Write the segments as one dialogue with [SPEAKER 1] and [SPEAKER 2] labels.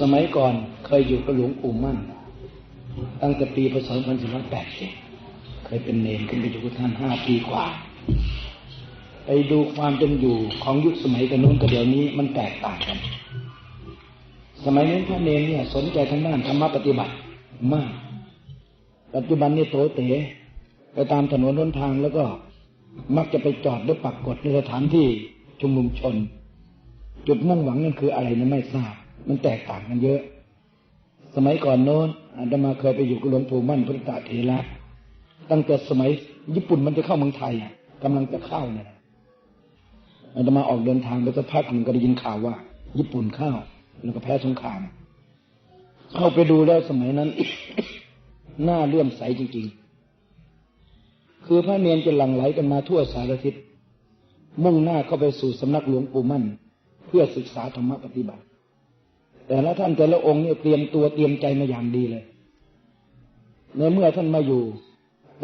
[SPEAKER 1] สมัยก่อนเคยอยู่กับหลวงปู่มั่น ตั้งแต่ปีพศ2480เคยเป็นเนรขึ้นไปอยู่กับท่านห้าปีกว่า ไปดูความเป็นอยู่ของยุคสมัยกันนู้นกับเดี๋ยวนี้มันแตกต่างกัน สมัยนี้นพระเนรเนี่ย สนใจทางด้านธรรมปฏิบัติมาก ปัจจุบันนี่โตเต๋ไปตามถนนน้นทางแล้วก็มักจะไปจอดหรือปักกฎในสถานที่ชุมนุมชน จุดมุ่งหวังนั่นคืออะไรนั้นไม่ทราบ มันแตกต่างกันเยอะ สมัยก่อนโน้นอาตมาเคยไปอยู่กับหลวงปู่มั่นพุทธเถระตั้งแต่สมัยญี่ปุ่นมันจะเข้าเมืองไทยกำลังจะเข้าเนี่ยอาตมาออกเดินทางไปสักพักหนึ่งก็ได้ยินข่าวว่า ญี่ปุ่นเข้าแล้วก็แพ้สงคราม เข้าไปดูแล้วสมัยนั้นหน้าเลื่อมใสจริง ๆ คือพระเนนจะหลั่งไหลกันมาทั่วสารทิศมุ่งหน้าเข้าไปสู่สำนักหลวงปู่มั่น เพื่อศึกษาธรรมปฏิบัติ แต่ละท่านแต่ละองค์เนี่ยเตรียมตัวเตรียมใจมาอย่างดีเลยในเมื่อท่านมาอยู่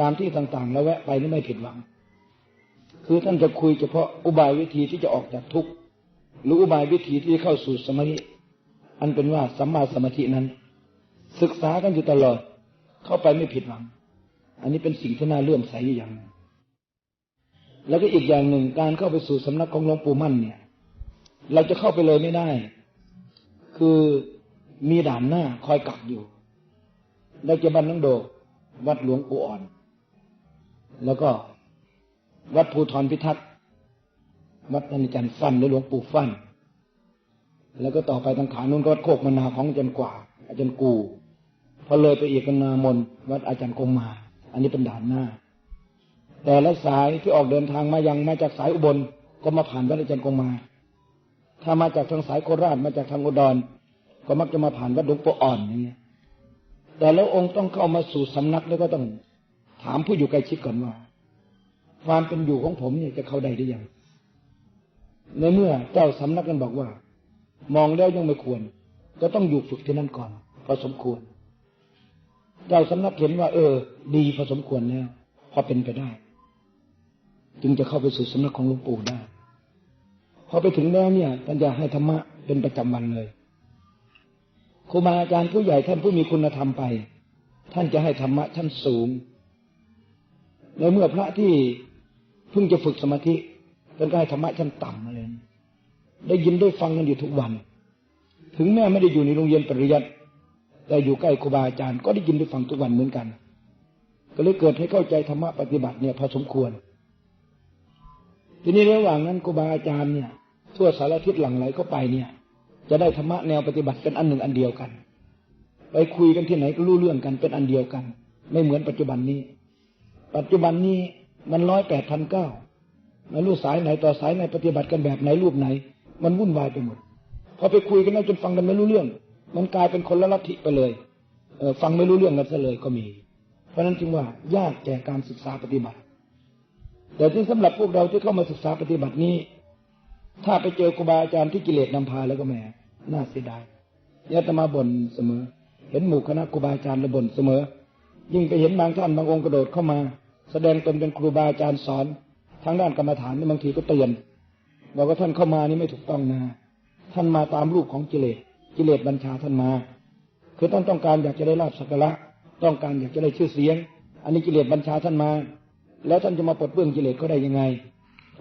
[SPEAKER 1] ตามที่ต่างๆ แล้วแวะไปนี่ไม่ผิดหวัง คือท่านจะคุยเฉพาะอุบายวิธีที่จะออกจากทุกข์หรืออุบายวิธีที่เข้าสู่สมาธิอันเป็นว่าสัมมาสมาธินั้น ศึกษากันอยู่ตลอด เข้าไปไม่ผิดหวัง อันนี้เป็นสิ่งที่น่าเลื่อมใสอย่างหนึ่งแล้วก็อีกอย่างหนึ่งการเข้าไปสู่สำนักของหลวงปู่มั่นเนี่ย เราจะเข้าไปเลยไม่ได้ คือมีด่านหน้าคอยกักอยู่ได้เจบันนังโด วัดหลวงปู่อ่อน แล้วก็วัดภูทรพิทักษ์ วัดอาจารย์ฟันหรือหลวงปู่ฟัน แล้วก็ต่อไปทางขานุนก็วัดโคกมนาของอาจารย์กว่า อาจารย์กู พอเลยไปอีกนามน วัดอาจารย์กงมา อันนี้เป็นด่านหน้า แต่ละสายที่ออกเดินทางมายังมาจากสายอุบล ก็มาผ่านวัดอาจารย์กงมา ถ้ามาจากทางสายโคราชมาจากทางอุดร ก็มักจะมาผ่านวัดหลวงปู่อ่อนอย่างเงี้ย แต่แล้วองค์ต้องเข้ามาสู่สำนักแล้วก็ต้องถามผู้อยู่ใกล้ชิดก่อนว่า ความเป็นอยู่ของผมเนี่ยจะเข้าได้หรือยัง ในเมื่อเจ้าสำนักกันบอกว่า มองแล้วยังไม่ควร ก็ต้องอยู่ฝึกที่นั่นก่อนพอสมควร เจ้าสำนักเห็นว่า เออ ดีพอสมควรแล้วพอเป็นไปได้ จึงจะเข้าไปสู่สำนักของหลวงปู่ได้ พอไปถึงแล้วเนี่ยท่านจะให้ธรรมะเป็นประจำวันเลยครูบาอาจารย์ผู้ใหญ่ท่านผู้มีคุณธรรมไป ท่านจะให้ธรรมะชั้นสูงในเมื่อพระที่เพิ่งจะฝึกสมาธิท่านก็ให้ธรรมะชั้นต่ำมาเลยได้ยินได้ฟังกันอยู่ทุกวัน ถึงแม้ไม่ได้อยู่ในโรงเรียนปริยัติแต่อยู่ใกล้ครูบาอาจารย์ก็ได้ยินได้ฟังทุกวันเหมือนกัน ก็เลยเกิดให้เข้าใจธรรมะปฏิบัติเนี่ยพอสมควร ทีนี้ระหว่างนั้นครูบาอาจารย์เนี่ย ทั่วสารทิศหลั่งไหลเข้าไปเนี่ย จะได้ธรรมะแนวปฏิบัติเป็นอันหนึ่งอันเดียวกัน ไปคุยกันที่ไหนก็รู้เรื่องกันเป็นอันเดียวกัน ไม่เหมือนปัจจุบันนี้ ปัจจุบันนี้มันร้อยแปดพันเก้าไม่รู้สายไหนต่อสายไหนปฏิบัติกันแบบไหนรูปไหน มันวุ่นวายไปหมดพอไปคุยกันแล้วจนฟังกันไม่รู้เรื่อง มันกลายเป็นคนละลัทธิไปเลยเออฟังไม่รู้เรื่องกันซะเลยก็มี เพราะนั้นจึงว่ายากแก่การศึกษาปฏิบัติ แต่ที่สำหรับพวกเราที่เข้ามาศึกษาปฏิบัตินี้ ถ้าไปเจอครูบาอาจารย์ที่กิเลสนำพาแล้วก็แหมน่าเสียดายยะตมาบ่นเสมอ เห็นหมู่คณะครูบาอาจารย์ระบ่นเสมอ ยิ่งไปเห็นบางท่านบางองค์กระโดดเข้ามา แสดงตนเป็นครูบาอาจารย์สอนทางด้านกรรมฐานนี่บางทีก็เตือนบอกว่าท่านเข้ามานี่ไม่ถูกต้องนะ ท่านมาตามรูปของกิเลสกิเลสบัญชาท่านมา คือท่านต้องการอยากจะได้ลาบสักการะต้องการอยากจะได้ชื่อเสียง อันนี้กิเลสบัญชาท่านมา แล้วท่านจะมาปลดเปลื้องกิเลสก็ได้ยังไง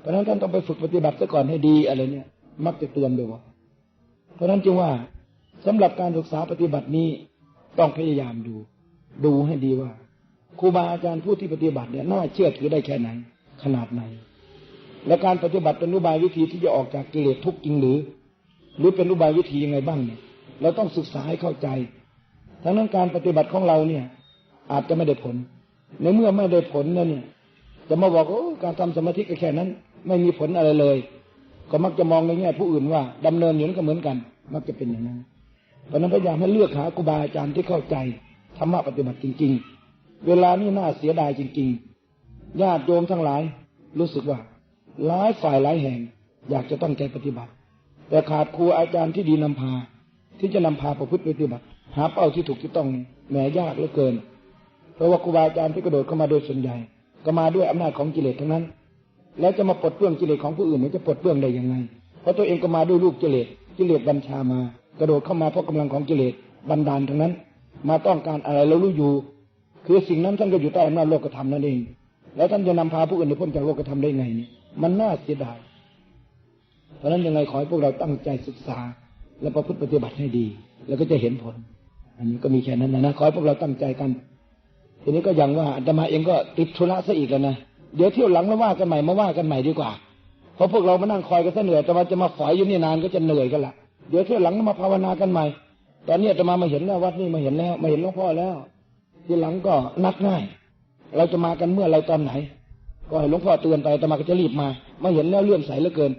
[SPEAKER 1] เพราะนั้นท่านต้องไปฝึกปฏิบัติซะก่อนให้ดีอะไรเนี่ย มักจะเตือนด้วยเพราะฉะนั้นจึงว่าสำหรับการศึกษาปฏิบัตินี้ต้องพยายามดู ดูให้ดีว่าครูบาอาจารย์ผู้ที่ปฏิบัติเนี่ยน่าเชื่อถือได้แค่ไหน ขนาดไหน และการปฏิบัติเป็นอุบายวิธีที่จะออกจากกิเลสทุกข์จริงหรือ หรือเป็นอุบายวิธียังไงบ้างเนี่ย เราต้องศึกษาให้เข้าใจ ทั้งนั้นการปฏิบัติของเราเนี่ย อาจจะไม่ได้ผล ในเมื่อไม่ได้ผลแล้วเนี่ย จะมาบอกว่าการทำสมาธิก็แค่นั้น ไม่มีผลอะไรเลย ก็มักจะมองในแง่ผู้อื่นว่าดำเนินอยู่นั้นก็เหมือนกัน มักจะเป็นอย่างนั้นเพราะนั้นพยายามให้เลือกหาครูบาอาจารย์ที่เข้าใจธรรมะปฏิบัติจริง ๆ เวลานี้น่าเสียดายจริง ๆญาติโยมทั้งหลาย รู้สึกว่าหลายฝ่ายหลายแห่ง อยากจะตั้งใจปฏิบัติ แต่ขาดครูอาจารย์ที่ดีนำพา ที่จะนำพาประพฤติปฏิบัติ หาเป้าที่ถูกที่ต้องแหมยากเหลือเกิน เพราะว่าครูบาอาจารย์ที่กระโดดเข้ามาโดยส่วนใหญ่ ก็มาด้วยอำนาจของกิเลสทั้งนั้น แล้วจะมาปลดเปลื้องกิเลสของผู้อื่นมันจะปลดเปลื้องได้ยังไง เพราะตัวเองก็มาด้วยลูกกิเลสกิเลสบัญชามากระโดดเข้ามาเพราะกำลังของกิเลสบันดาลทั้งนั้น มาต้องการอะไรเรารู้อยู่ คือสิ่งนั้นท่านก็อยู่ใต้อำนาจโลกธรรมนั่นเอง แล้วท่านจะนำพาผู้อื่นให้พ้นจากโลกธรรมได้ไงเนี่ยมันน่าเสียดายเพราะฉะนั้นยังไงขอให้พวกเราตั้งใจศึกษา และประพฤติปฏิบัติให้ดี แล้วก็จะเห็นผล อันนี้ก็มีแค่นั้นนะนะขอให้พวกเราตั้งใจกัน ทีนี้ก็อย่างว่าอาตมาเองก็ติดธุระซะอีกแล้วนะ เดี๋ยวเที่ยวหลังมาว่ากันใหม่มาว่ากันใหม่ดีกว่า เพราะพวกเรามานั่งคอยกันเหนื่อยแต่ว่าจะมาฝอยอยู่นี่นานก็จะเหนื่อยกันละเดี๋ยวเที่ยวหลังมาภาวนากันใหม่ ตอนนี้อาตมามาเห็นแล้ววัดนี่มาเห็นแล้วมาเห็นหลวงพ่อแล้ว ทีหลังก็นัดง่าย เราจะมากันเมื่อไรตอนไหน ก็ให้หลวงพ่อเตือนไปอาตมาก็จะรีบมา มาเห็นแล้วเลื่อมใสเหลือเกิน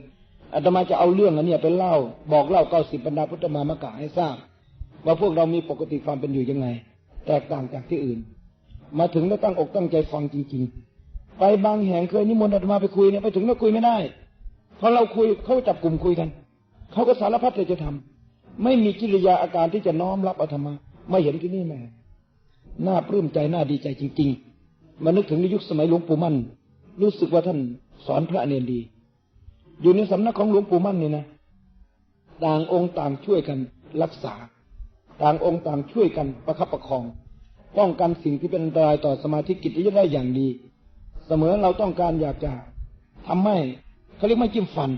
[SPEAKER 1] อาตมาจะเอาเรื่องอันนี้ไปเล่า บอกเล่าเก้าสิบบรรดาพุทธมามกะให้ทราบว่าพวกเรามีปกติความเป็นอยู่ยังไง แตกต่างจากที่อื่น มาถึงแล้วตั้งอกตั้งใจฟังจริง ๆ ไปบางแห่งเคยนิมนต์อาตมาไปคุยเนี่ยไปถึงแล้วคุยไม่ได้เพราะเราคุยเขาจับกลุ่มคุยกันเขาก็สารพัดเลยจะทำไม่มีกิริยาอาการที่จะน้อมรับอาตมาไม่เห็นที่นี่แม่น่าปลื้มใจน่าดีใจจริง ๆมานึกถึงในยุคสมัยหลวงปู่มั่น รู้สึกว่าท่านสอนพระเนรดี อยู่ในสำนักของหลวงปู่มั่นนี่นะต่างองค์ต่างช่วยกันรักษา ต่างองค์ต่างช่วยกันประคับประคอง ป้องกันสิ่งที่เป็นอันตรายต่อสมาธิกิจได้อย่างดี เสมอเราต้องการอยากจะทำให้เขาเรียกไม่จิ้มฟัน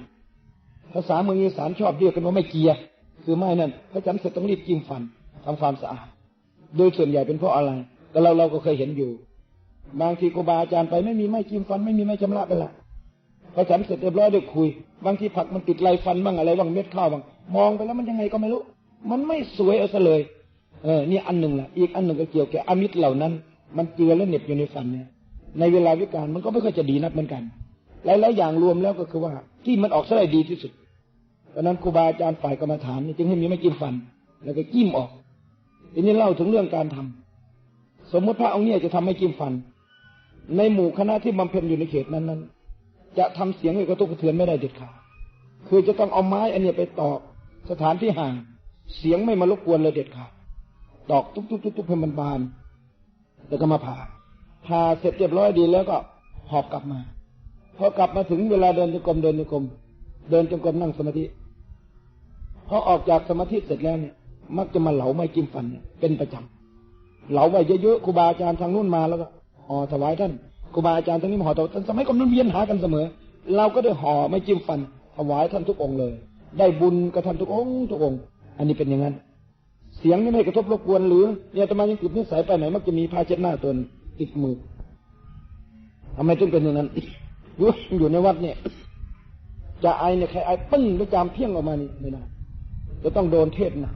[SPEAKER 1] ภาษาเมืองอีสานชอบเรียกกันว่าไม่เกียร์คือไม่นั่นพระจันทร์เสร็จต้องรีบจิ้มฟันทำความสะอาด โดยส่วนใหญ่เป็นเพราะอะไรแต่เราเราก็เคยเห็นอยู่ บางทีครูบาอาจารย์ไปไม่มีไม้จิ้มฟัน ไม่มีไม้ชำระไปละพอฉันเสร็จเรียบร้อยได้คุย บางทีผักมันติดไรฟันบ้างอะไรบ้างเม็ดข้าวบ้างมองไปแล้วมันยังไงก็ไม่รู้ มันไม่สวยเอาซะเลย เออนี่อันหนึ่งแหละอีกอันหนึ่งก็เกี่ยวกับอมิตรเหล่านั้น มันเจือและเหน็บอยู่ในฟันเนี่ย ในเวลาวิการมันก็ไม่ค่อยจะดีนักเหมือนกัน หลายๆอย่างรวมแล้วก็คือว่า ที่มันออกซะได้ดีที่สุดเพราะนั้นครูบาอาจารย์ฝ่ายกรรมฐานนี่จึงให้มีไม่จิ้มฟัน แล้วก็จิ้มออกทีนี้เล่าถึงเรื่องการทำสมมติพระองค์เนี่ยจะทำไม่จิ้มฟัน ในหมู่คณะที่บำเพ็ญอยู่ในเขตนั้นนั้นๆจะทำเสียงให้กระตุกกระเทือนไม่ได้เด็ดขาดคือจะต้องเอาไม้อันเนี้ยไปตอกสถานที่ห่าง เสียงไม่มารบกวนเลยเด็ดขาดตอกตุ๊บตุ๊บตุ๊บตุ๊บให้มันบาน แล้วก็มาผ่า ผ่าเสร็จเรียบร้อยดีแล้วก็หอบกลับมาพอกลับมาถึงเวลาเดินจงกรมเดินจงกรมเดินจงกรมนั่งสมาธิพอออกจากสมาธิเสร็จแล้วเนี่ย มักจะมาเหลาไม้จิ้มฟันเนี่ยเป็นประจำเหลาไว้เยอะๆครูบาอาจารย์ทางนู้นมาแล้วก็ห่อถวายท่านครูบาอาจารย์ทางนี้มาห่อถวายท่านสมัยก่อนนั้นเวียนหากันเสมอ เราก็ได้ห่อไม้จิ้มฟัน ถวายท่านทุกองค์เลย ได้บุญกับท่านทุกองค์ทุกองค์อันนี้เป็นอย่างนั้นเสียงนี่ไม่กระทบรบกวนหรือเนี่ยอาตมายังติดนิสัยไปไหนมักจะมีผ้าเช็ดหน้าตน ติดมือทำไมจึงเป็นอย่างนั้นอยู่อยู่ในวัดเนี่ย จะไอเนี่ยใครไอปึ้งแล้วจามเพี้ยงออกมานี่ไม่ได้จะต้องโดนเทศหนะ